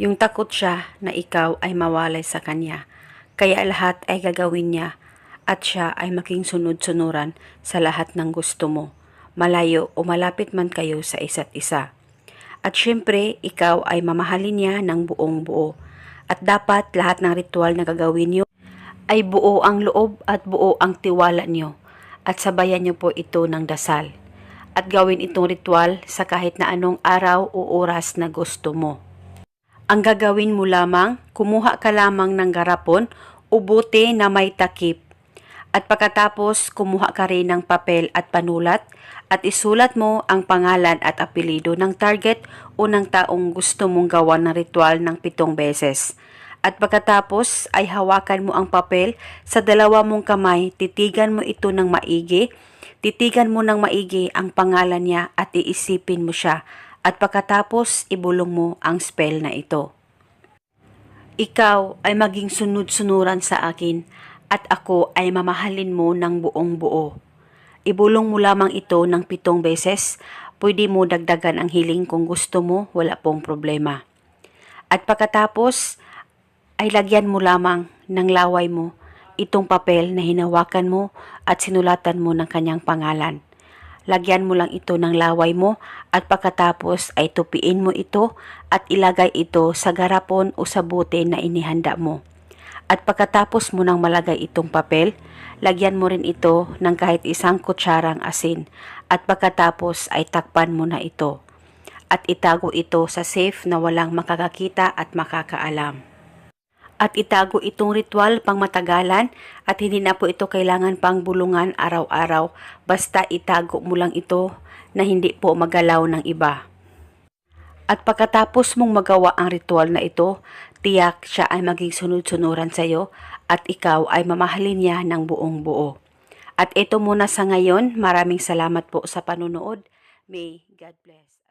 Yung takot siya na ikaw ay mawalay sa kanya. Kaya lahat ay gagawin niya at siya ay maging sunod-sunuran sa lahat ng gusto mo. Malayo o malapit man kayo sa isa't isa. At syempre, ikaw ay mamahalin niya ng buong buo. At dapat lahat ng ritual na gagawin niyo ay buo ang loob at buo ang tiwala niyo. At sabayan niyo po ito ng dasal. At gawin itong ritual sa kahit na anong araw o oras na gusto mo. Ang gagawin mo lamang, kumuha ka lamang ng garapon o bote na may takip. At pagkatapos, kumuha ka rin ng papel at panulat at isulat mo ang pangalan at apelido ng target o ng taong gusto mong gawan ng ritual ng pitong beses. At pagkatapos ay hawakan mo ang papel sa dalawa mong kamay, titigan mo ito ng maigi, titigan mo ng maigi ang pangalan niya at iisipin mo siya at pagkatapos ibulong mo ang spell na ito. Ikaw ay maging sunod-sunuran sa akin at ako ay mamahalin mo ng buong buo. Ibulong mo lamang ito ng pitong beses, pwede mo dagdagan ang hiling kung gusto mo, wala pong problema. At pagkatapos ay lagyan mo lamang ng laway mo itong papel na hinawakan mo at sinulatan mo ng kanyang pangalan. Lagyan mo lang ito ng laway mo at pagkatapos ay tupiin mo ito at ilagay ito sa garapon o sa bote na inihanda mo. At pagkatapos mo nang malagay itong papel, lagyan mo rin ito ng kahit isang kutsarang asin at pagkatapos ay takpan mo na ito. At itago ito sa safe na walang makakakita at makakaalam at itago itong ritual pang matagalan at hindi na po ito kailangan pang bulungan araw-araw basta itago mo lang ito na hindi po magalaw ng iba. At pagkatapos mong magawa ang ritual na ito, tiyak siya ay maging sunod-sunuran sa iyo at ikaw ay mamahalin niya ng buong buo. At ito muna sa ngayon, maraming salamat po sa panunood. May God bless.